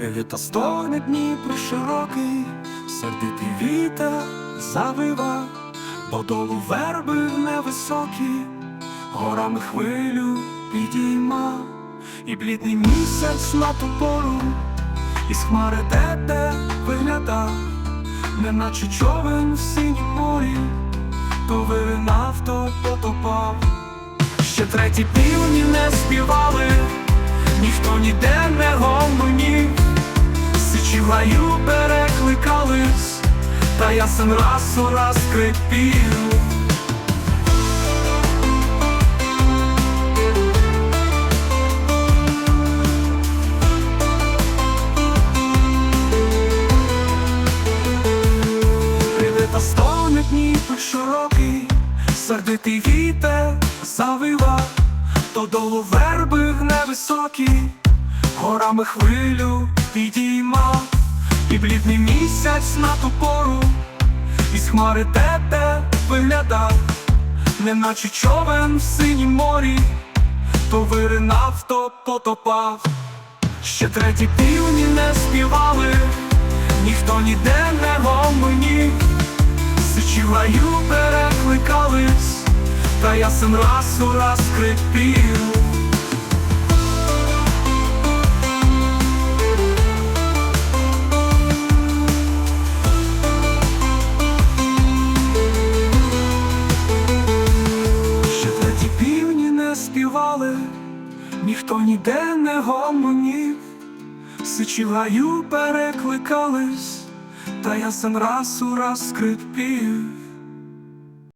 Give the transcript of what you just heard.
Літа стоне Дніпро широкий, сердитий вітер завива, додолу верби невисокі, горами хвилю підійма, і блідний місяць на ту пору, із хмари де вигляда, неначе човен в синім морі, то виринав, то потопав. Ще треті півні не співали, сичі в перекликались, та ясен раз у раз. Прийде та стоне Дніпро широкий, сердитий вітер завива, додолу верби невисокі, горами хвилю підійма, і блідний місяць на ту пору, із хмари тете виглядав, неначе човен в синім морі, то виринав, то потопав. Ще треті півні не співали, ніхто ніде не гомонів, сичі в гаю перекликались, та ясен раз у раз скрипів. Співали, ніхто ніде не гомонів, сичі в перекликались, та я сам раз у раз скрипів.